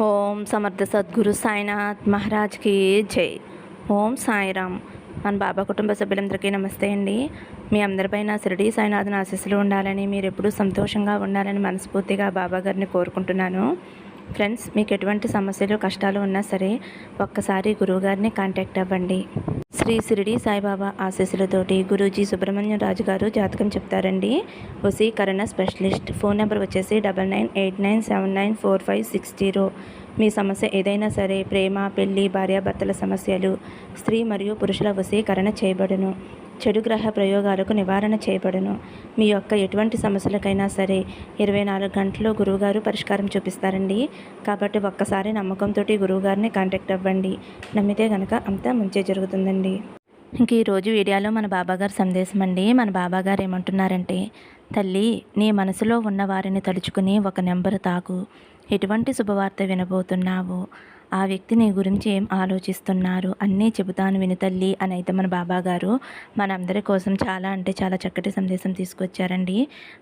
ఓం సమర్థ సద్గురు సాయినాథ్ మహారాజ్కి జై. ఓం సాయిరామ్. మన బాబా కుటుంబ సభ్యులందరికీ నమస్తే అండి. మీ అందరిపైన షిరిడి సాయినాథ్ని ఆశీస్సులు ఉండాలని మీరు ఎప్పుడూ సంతోషంగా ఉండాలని మనస్ఫూర్తిగా బాబా గారిని కోరుకుంటున్నాను. ఫ్రెండ్స్ మీకు ఎటువంటి సమస్యలు కష్టాలు ఉన్నా సరే ఒక్కసారి గురువుగారిని కాంటాక్ట్ అవ్వండి. శ్రీ షిరిడి సాయిబాబా ఆశీస్సులతోటి గురూజీ సుబ్రహ్మణ్యం రాజు గారు జాతకం చెప్తారండి. వసీకరణ స్పెషలిస్ట్. ఫోన్ నెంబర్ వచ్చేసి double nine eight nine seven nine four five six zero. మీ సమస్య ఏదైనా సరే ప్రేమ పెళ్ళి భార్యాభర్తల సమస్యలు స్త్రీ మరియు పురుషుల వసీకరణ చేయబడును. చెడు గ్రహ ప్రయోగాలకు నివారణ చేయబడును. మీ యొక్క ఎటువంటి సమస్యలకైనా సరే ఇరవై నాలుగు గంటల్లో గురువుగారు పరిష్కారం చూపిస్తారండి. కాబట్టి ఒక్కసారి నమ్మకంతో గురువుగారిని కాంటాక్ట్ అవ్వండి. నమ్మితే కనుక అంతా మంచి జరుగుతుందండి. ఇంక ఈరోజు వీడియోలో మన బాబాగారు సందేశం అండి. మన బాబాగారు ఏమంటున్నారంటే తల్లి నీ మనసులో ఉన్న వారిని తలుచుకుని ఒక నెంబరు తాకు. ఎటువంటి శుభవార్త వినబోతున్నావు? ఆ వ్యక్తి నీ గురించి ఏం ఆలోచిస్తున్నారు? అన్నీ చెబుతాను విని తల్లి అని అయితే మన బాబా గారు మనందరి కోసం చాలా అంటే చాలా చక్కటి సందేశం తీసుకొచ్చారండి.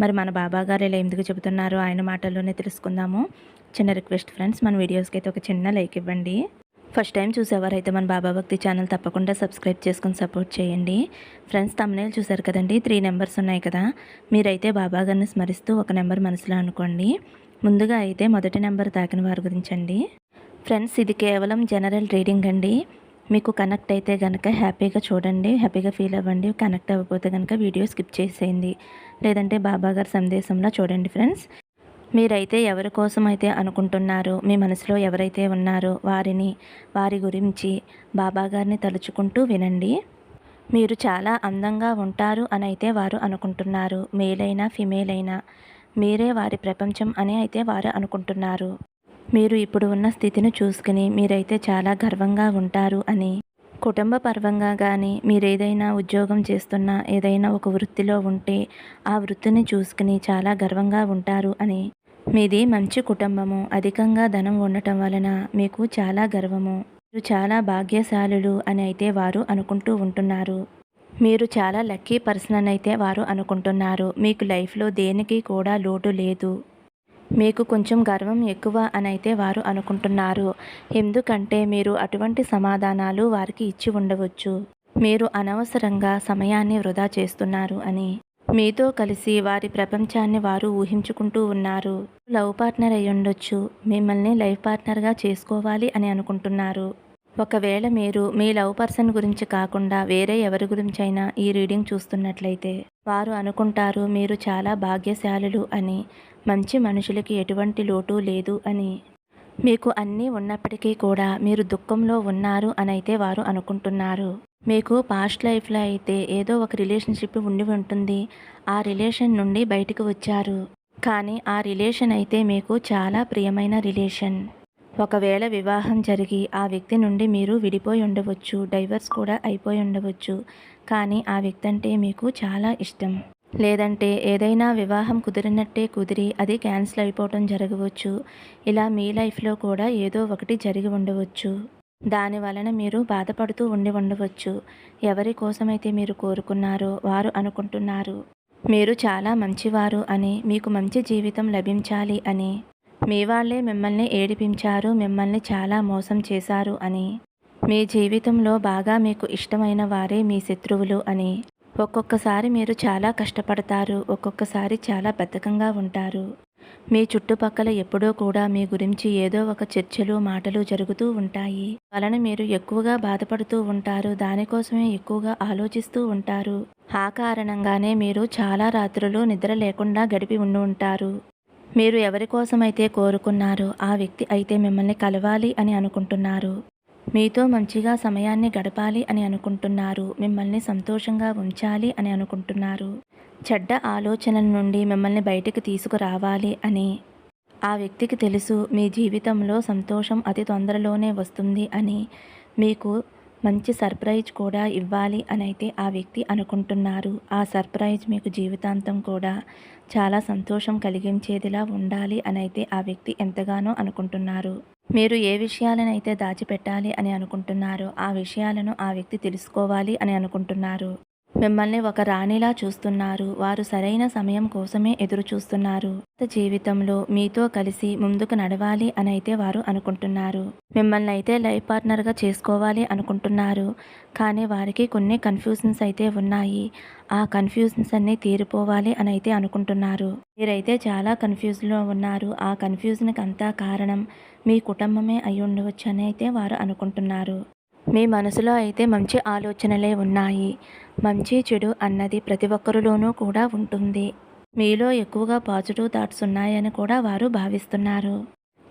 మరి మన బాబా గారు ఇలా ఎందుకు చెబుతున్నారో ఆయన మాటల్లోనే తెలుసుకుందాము. చిన్న రిక్వెస్ట్ ఫ్రెండ్స్ మన వీడియోస్కి అయితే ఒక చిన్న లైక్ ఇవ్వండి. ఫస్ట్ టైం చూసేవారైతే మన బాబా భక్తి ఛానల్ తప్పకుండా సబ్స్క్రైబ్ చేసుకుని సపోర్ట్ చేయండి. ఫ్రెండ్స్ తమ్నేలు చూసారు కదండి త్రీ నెంబర్స్ ఉన్నాయి కదా. మీరైతే బాబా గారిని స్మరిస్తూ ఒక నెంబర్ మనసులో అనుకోండి. ముందుగా అయితే మొదటి నెంబర్ తాకిన వారి గురించండి ఫ్రెండ్స్ ఇది కేవలం జనరల్ రీడింగ్ అండి. మీకు కనెక్ట్ అయితే కనుక హ్యాపీగా చూడండి హ్యాపీగా ఫీల్ అవ్వండి కనెక్ట్ అవ్వకపోతే కనుక వీడియో స్కిప్ చేసేయండి. లేదంటే బాబాగారి సందేశంలో చూడండి ఫ్రెండ్స్. మీరైతే ఎవరి కోసం అయితే అనుకుంటున్నారో మీ మనసులో ఎవరైతే ఉన్నారో వారిని వారి గురించి బాబాగారిని తలుచుకుంటూ వినండి. మీరు చాలా అందంగా ఉంటారు అని అయితే వారు అనుకుంటున్నారు. మేల్ అయినా ఫిమేల్ అయినా మీరే వారి ప్రపంచం అని అయితే వారు అనుకుంటున్నారు. మీరు ఇప్పుడు ఉన్న స్థితిని చూసుకుని మీరైతే చాలా గర్వంగా ఉంటారు అని. కుటుంబ పర్వంగా కానీ మీరు ఏదైనా ఉద్యోగం చేస్తున్నా ఏదైనా ఒక వృత్తిలో ఉంటే ఆ వృత్తిని చూసుకుని చాలా గర్వంగా ఉంటారు అని. మీది మంచి కుటుంబము. అధికంగా ధనం ఉండటం వలన మీకు చాలా గర్వము. మీరు చాలా భాగ్యశాలులు అని అయితే వారు అనుకుంటూ ఉంటున్నారు. మీరు చాలా లక్కీ పర్సన్ అని అయితే వారు అనుకుంటున్నారు. మీకు లైఫ్లో దేనికి కూడా లోటు లేదు. మీకు కొంచెం గర్వం ఎక్కువ అని అయితే వారు అనుకుంటున్నారు. ఎందుకంటే మీరు అటువంటి సమాధానాలు వారికి ఇచ్చి ఉండవచ్చు. మీరు అనవసరంగా సమయాన్ని వృధా చేస్తున్నారు అని. మీతో కలిసి వారి ప్రపంచాన్ని వారు ఊహించుకుంటూ ఉన్నారు. లవ్ పార్ట్నర్ అయ్యుండొచ్చు. మిమ్మల్ని లైఫ్ పార్ట్నర్గా చేసుకోవాలి అని అనుకుంటున్నారు. ఒకవేళ మీరు మీ లవ్ పర్సన్ గురించి కాకుండా వేరే ఎవరి గురించి అయినా ఈ రీడింగ్ చూస్తున్నట్లయితే వారు అనుకుంటారు మీరు చాలా భాగ్యశాలులు అని మంచి మనుషులకి ఎటువంటి లోటు లేదు అని. మీకు అన్నీ ఉన్నప్పటికీ కూడా మీరు దుఃఖంలో ఉన్నారు అని అయితే వారు అనుకుంటున్నారు. మీకు పాస్ట్ లైఫ్లో అయితే ఏదో ఒక రిలేషన్షిప్ ఉండి ఉంటుంది ఆ రిలేషన్ నుండి బయటకు వచ్చారు. కానీ ఆ రిలేషన్ అయితే మీకు చాలా ప్రియమైన రిలేషన్ ఒకవేళ వివాహం జరిగి ఆ వ్యక్తి నుండి మీరు విడిపోయి ఉండవచ్చు డైవర్స్ కూడా అయిపోయి ఉండవచ్చు. కానీ ఆ వ్యక్తి అంటే మీకు చాలా ఇష్టం. లేదంటే ఏదైనా వివాహం కుదిరినట్టే కుదిరి అది క్యాన్సిల్ అయిపోవటం జరగవచ్చు. ఇలా మీ లైఫ్లో కూడా ఏదో ఒకటి జరిగి ఉండవచ్చు. దాని వలన మీరు బాధపడుతూ ఉండి ఉండవచ్చు. ఎవరి కోసమైతే మీరు కోరుకున్నారో వారు అనుకుంటున్నారు. మీరు చాలా మంచివారు అని మీకు మంచి జీవితం లభించాలి అని. మీ వాళ్ళే మిమ్మల్ని ఏడిపించారు మిమ్మల్ని చాలా మోసం చేశారు అని. మీ జీవితంలో బాగా మీకు ఇష్టమైన వారే మీ శత్రువులు అని. ఒక్కొక్కసారి మీరు చాలా కష్టపడతారు ఒక్కొక్కసారి చాలా బద్ధకంగా ఉంటారు. మీ చుట్టుపక్కల ఎప్పుడో కూడా మీ గురించి ఏదో ఒక చర్చలు మాటలు జరుగుతూ ఉంటాయి. వలన మీరు ఎక్కువగా బాధపడుతూ ఉంటారు దానికోసమే ఎక్కువగా ఆలోచిస్తూ ఉంటారు. ఆ కారణంగానే మీరు చాలా రాత్రులు నిద్ర లేకుండా గడిపి ఉండి ఉంటారు. మీరు ఎవరి కోసమైతే కోరుకున్నారో ఆ వ్యక్తి అయితే మిమ్మల్ని కలవాలి అని అనుకుంటున్నారు. మీతో మంచిగా సమయాన్ని గడపాలి అని అనుకుంటున్నారు. మిమ్మల్ని సంతోషంగా ఉంచాలి అని అనుకుంటున్నారు. చెడ్డ ఆలోచనల నుండి మిమ్మల్ని బయటికి తీసుకురావాలి అని. ఆ వ్యక్తికి తెలుసు మీ జీవితంలో సంతోషం అతి తొందరలోనే వస్తుంది అని. మీకు మంచి సర్ప్రైజ్ కూడా ఇవ్వాలి అని అయితే ఆ వ్యక్తి అనుకుంటున్నారు. ఆ సర్ప్రైజ్ మీకు జీవితాంతం కూడా చాలా సంతోషం కలిగించేదిలా ఉండాలి అని అయితే ఆ వ్యక్తి ఎంతగానో అనుకుంటున్నారు. మీరు ఏ విషయాలనైతే దాచిపెట్టాలి అని అనుకుంటున్నారో ఆ విషయాలను ఆ వ్యక్తి తెలుసుకోవాలి అని అనుకుంటున్నారు. మిమ్మల్ని ఒక రాణిలా చూస్తున్నారు. వారు సరైన సమయం కోసమే ఎదురు చూస్తున్నారు జీవితంలో మీతో కలిసి ముందుకు నడవాలి అని అయితే వారు అనుకుంటున్నారు. మిమ్మల్ని అయితే లైఫ్ పార్ట్నర్గా చేసుకోవాలి అనుకుంటున్నారు. కానీ వారికి కొన్ని కన్ఫ్యూజన్స్ అయితే ఉన్నాయి. ఆ కన్ఫ్యూజన్స్ అన్నీ తీరిపోవాలి అని అయితే అనుకుంటున్నారు. మీరైతే చాలా కన్ఫ్యూజ్లో ఉన్నారు. ఆ కన్ఫ్యూజన్కి అంతా కారణం మీ కుటుంబమే అయి ఉండవచ్చు అని అయితే వారు అనుకుంటున్నారు. మీ మనసులో అయితే మంచి ఆలోచనలే ఉన్నాయి. మంచి చెడు అన్నది ప్రతి ఒక్కరిలోనూ కూడా ఉంటుంది. మీలో ఎక్కువగా పాజిటివ్ థాట్స్ ఉన్నాయని కూడా వారు భావిస్తున్నారు.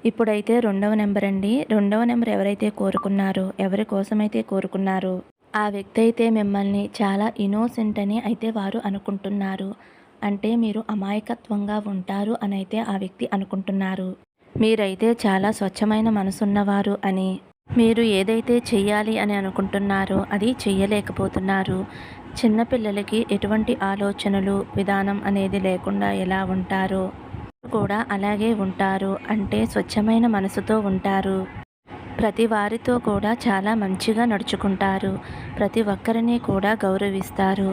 ఇప్పుడైతే రెండవ నెంబర్ అండి. రెండవ నెంబర్ ఎవరైతే కోరుకున్నారో ఎవరి కోసమైతే కోరుకున్నారో ఆ వ్యక్తి అయితే మిమ్మల్ని చాలా ఇనోసెంట్ అని అయితే వారు అనుకుంటున్నారు. అంటే మీరు అమాయకత్వంగా ఉంటారు అని అయితే ఆ వ్యక్తి అనుకుంటున్నారు. మీరైతే చాలా స్వచ్ఛమైన మనసున్నవారు అని మీరు ఏదైతే చేయాలి అని అనుకుంటున్నారో అది చెయ్యలేకపోతున్నారు. చిన్నపిల్లలకి ఎటువంటి ఆలోచనలు విధానం అనేది లేకుండా ఎలా ఉంటారో కూడా అలాగే ఉంటారు. అంటే స్వచ్ఛమైన మనసుతో ఉంటారు. ప్రతి వారితో కూడా చాలా మంచిగా నడుచుకుంటారు. ప్రతి ఒక్కరిని కూడా గౌరవిస్తారు.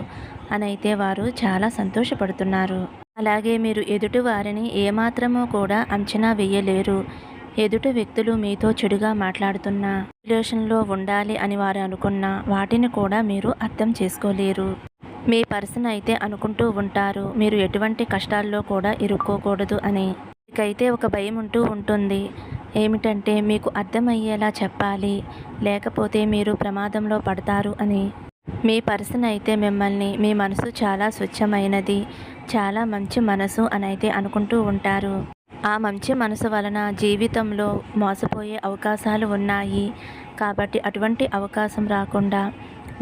అని అయితే వారు చాలా సంతోషపడుతున్నారు. అలాగే మీరు ఎదుటి వారిని ఏమాత్రమూ కూడా అంచనా వేయలేరు. ఎదుటి వ్యక్తులు మీతో చెడుగా మాట్లాడుతున్నా రిలేషన్లో ఉండాలి అని వారు అనుకున్నా వాటిని కూడా మీరు అర్థం చేసుకోలేరు. మీ పర్సన్ అయితే అనుకుంటూ ఉంటారు మీరు ఎటువంటి కష్టాల్లో కూడా ఇరుక్కోకూడదు అని. మీకైతే ఒక భయం ఉంటూ ఉంటుంది. ఏమిటంటే మీకు అర్థమయ్యేలా చెప్పాలి లేకపోతే మీరు ప్రమాదంలో పడతారు అని. మీ పర్సన్ అయితే మిమ్మల్ని మీ మనసు చాలా స్వచ్ఛమైనది చాలా మంచి మనసు అని అయితే అనుకుంటూ ఉంటారు. ఆ మంచి మనసు వలన జీవితంలో మోసపోయే అవకాశాలు ఉన్నాయి. కాబట్టి అటువంటి అవకాశం రాకుండా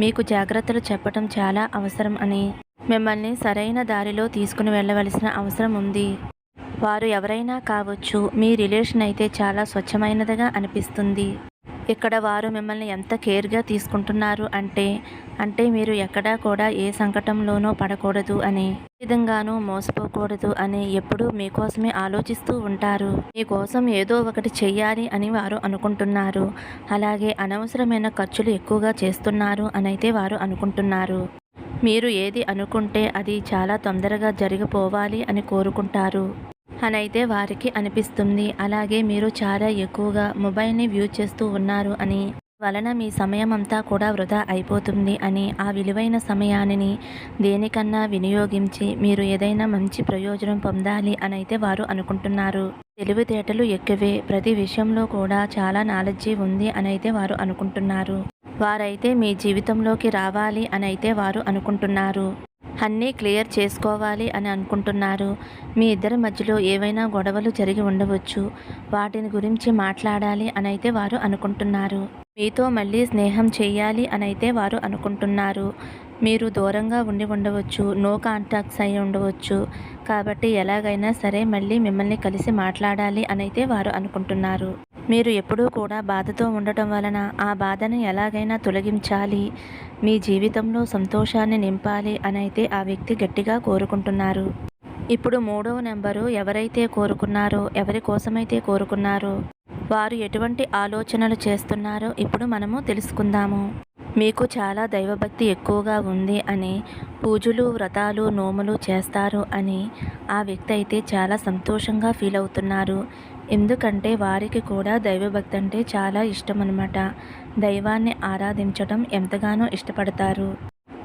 మీకు జాగ్రత్తలు చెప్పటం చాలా అవసరం అని మిమ్మల్ని సరైన దారిలో తీసుకుని వెళ్ళవలసిన అవసరం ఉంది. వారు ఎవరైనా కావచ్చు మీ రిలేషన్ అయితే చాలా స్వచ్ఛమైనదిగా అనిపిస్తుంది. ఇక్కడ వారు మిమ్మల్ని ఎంత కేర్గా తీసుకుంటున్నారు అంటే అంటే మీరు ఎక్కడా కూడా ఏ సంకటంలోనూ పడకూడదు అని ఏ విధంగానూ మోసపోకూడదు అని ఎప్పుడూ మీకోసమే ఆలోచిస్తూ ఉంటారు. మీకోసం ఏదో ఒకటి చెయ్యాలి అని వారు అనుకుంటున్నారు. అలాగే అనవసరమైన ఖర్చులు ఎక్కువగా చేస్తున్నారు అని అయితే వారు అనుకుంటున్నారు. మీరు ఏది అనుకుంటే అది చాలా తొందరగా జరిగిపోవాలి అని కోరుకుంటారు. అని అయితే వారికి అనిపిస్తుంది. అలాగే మీరు చాలా ఎక్కువగా మొబైల్ని వ్యూ చేస్తూ ఉన్నారు అని వలన మీ సమయం అంతా కూడా వృధా అయిపోతుంది అని ఆ విలువైన సమయాన్ని దేనికన్నా వినియోగించి మీరు ఏదైనా మంచి ప్రయోజనం పొందాలి అని అయితే వారు అనుకుంటున్నారు. తెలివితేటలు ఎక్కువే. ప్రతి విషయంలో కూడా చాలా నాలెడ్జీ ఉంది అని అయితే వారు అనుకుంటున్నారు. వారైతే మీ జీవితంలోకి రావాలి అని అయితే వారు అనుకుంటున్నారు. అన్నీ క్లియర్ చేసుకోవాలి అని అనుకుంటున్నారు. మీ ఇద్దరి మధ్యలో ఏవైనా గొడవలు జరిగి ఉండవచ్చు. వాటిని గురించి మాట్లాడాలి అని అయితే వారు అనుకుంటున్నారు. మీతో మళ్ళీ స్నేహం చేయాలి అనైతే వారు అనుకుంటున్నారు. మీరు దూరంగా ఉండి ఉండవచ్చు నో కాంటాక్ట్స్ అయి ఉండవచ్చు. కాబట్టి ఎలాగైనా సరే మళ్ళీ మిమ్మల్ని కలిసి మాట్లాడాలి అనైతే వారు అనుకుంటున్నారు. మీరు ఎప్పుడూ కూడా బాధతో ఉండటం వలన ఆ బాధను ఎలాగైనా తొలగించాలి మీ జీవితంలో సంతోషాన్ని నింపాలి అనైతే ఆ వ్యక్తి గట్టిగా కోరుకుంటున్నారు. ఇప్పుడు మూడవ నెంబరు ఎవరైతే కోరుకున్నారో ఎవరి కోసమైతే కోరుకున్నారో వారు ఎటువంటి ఆలోచనలు చేస్తున్నారో ఇప్పుడు మనము తెలుసుకుందాము. మీకు చాలా దైవభక్తి ఎక్కువగా ఉంది అని పూజలు వ్రతాలు నోములు చేస్తారు అని ఆ వ్యక్తి అయితే చాలా సంతోషంగా ఫీల్ అవుతున్నారు. ఎందుకంటే వారికి కూడా దైవభక్తి అంటే చాలా ఇష్టం అనమాట దైవాన్ని ఆరాధించడం ఎంతగానో ఇష్టపడతారు.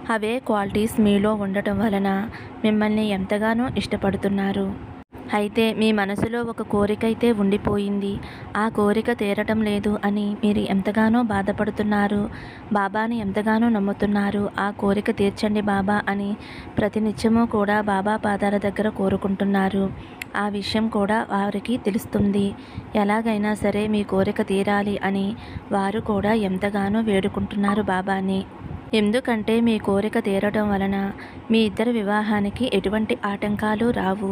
అవే క్వాలిటీస్ మీలో ఉండటం వలన మిమ్మల్ని ఎంతగానో ఇష్టపడుతున్నారు. అయితే మీ మనసులో ఒక కోరిక అయితే ఉండిపోయింది. ఆ కోరిక తీరటం లేదు అని మీరు ఎంతగానో బాధపడుతున్నారు. బాబాని ఎంతగానో నమ్ముతున్నారు. ఆ కోరిక తీర్చండి బాబా అని ప్రతినిత్యము కూడా బాబా పాదాల దగ్గర కోరుకుంటున్నారు. ఆ విషయం కూడా వారికి తెలుస్తుంది. ఎలాగైనా సరే మీ కోరిక తీరాలి అని వారు కూడా ఎంతగానో వేడుకుంటున్నారు బాబాని. ఎందుకంటే మీ కోరిక తీరడం వలన మీ ఇద్దరి వివాహానికి ఎటువంటి ఆటంకాలు రావు.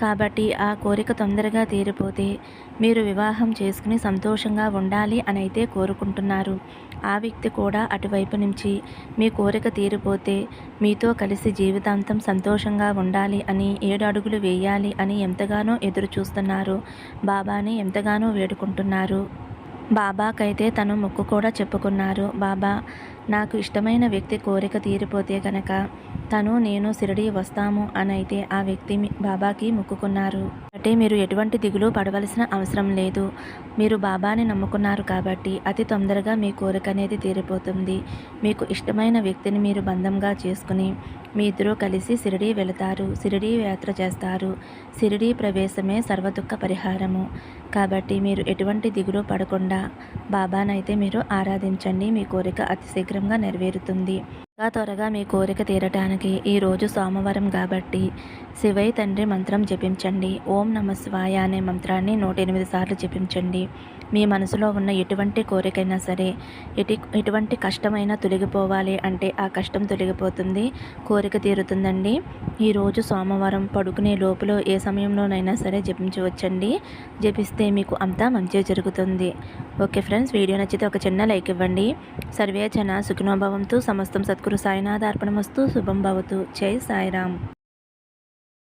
కాబట్టి ఆ కోరిక తొందరగా తీరిపోతే మీరు వివాహం చేసుకుని సంతోషంగా ఉండాలి అని అయితే కోరుకుంటున్నారు. ఆ వ్యక్తి కూడా అటువైపు నుంచి మీ కోరిక తీరిపోతే మీతో కలిసి జీవితాంతం సంతోషంగా ఉండాలి అని ఏడు అడుగులు వేయాలి అని ఎంతగానో ఎదురు చూస్తున్నారు బాబాని ఎంతగానో వేడుకుంటున్నారు. బాబాకైతే తను మొక్కు కూడా చెప్పుకున్నారు. బాబా నాకు ఇష్టమైన వ్యక్తి కోరిక తీరిపోతే కనుక తను నేను సిరిడి వస్తాము అని అయితే ఆ వ్యక్తి బాబాకి మొక్కుకున్నారు. అంటే మీరు ఎటువంటి దిగులు పడవలసిన అవసరం లేదు. మీరు బాబాని నమ్ముకున్నారు కాబట్టి అతి తొందరగా మీ కోరిక అనేది తీరిపోతుంది. మీకు ఇష్టమైన వ్యక్తిని మీరు బంధంగా చేసుకుని మీ ఇద్దరూ కలిసి సిరిడి వెళతారు సిరిడి యాత్ర చేస్తారు. సిరిడి ప్రవేశమే సర్వదుఃఖ పరిహారము. కాబట్టి మీరు ఎటువంటి దిగులు పడకుండా బాబానైతే మీరు ఆరాధించండి. మీ కోరిక అతి శీఘ్రంగా నెరవేరుతుంది. త్వరగా త్వరగా మీ కోరిక తీరటానికి ఈరోజు సోమవారం కాబట్టి శివయ్య తండ్రి మంత్రం జపించండి. ఓం నమ శివాయ అనే మంత్రాన్ని నూట ఎనిమిది సార్లు జపించండి. మీ మనసులో ఉన్న ఎటువంటి కోరికైనా సరే ఎటు ఎటువంటి కష్టమైనా తొలగిపోవాలి అంటే ఆ కష్టం తొలగిపోతుంది కోరిక తీరుతుందండి. ఈరోజు సోమవారం పడుకునే లోపల ఏ సమయంలోనైనా సరే జపించవచ్చండి. జపిస్తే మీకు అంతా మంచి జరుగుతుంది. ఓకే ఫ్రెండ్స్ వీడియో నచ్చితే ఒక చిన్న లైక్ ఇవ్వండి. సర్వేచన సుఖినోభవంతో సమస్తం సద్గురు సాయినాథార్పణ అర్పణమస్తు శుభం భవతు. జై సాయిరామ్.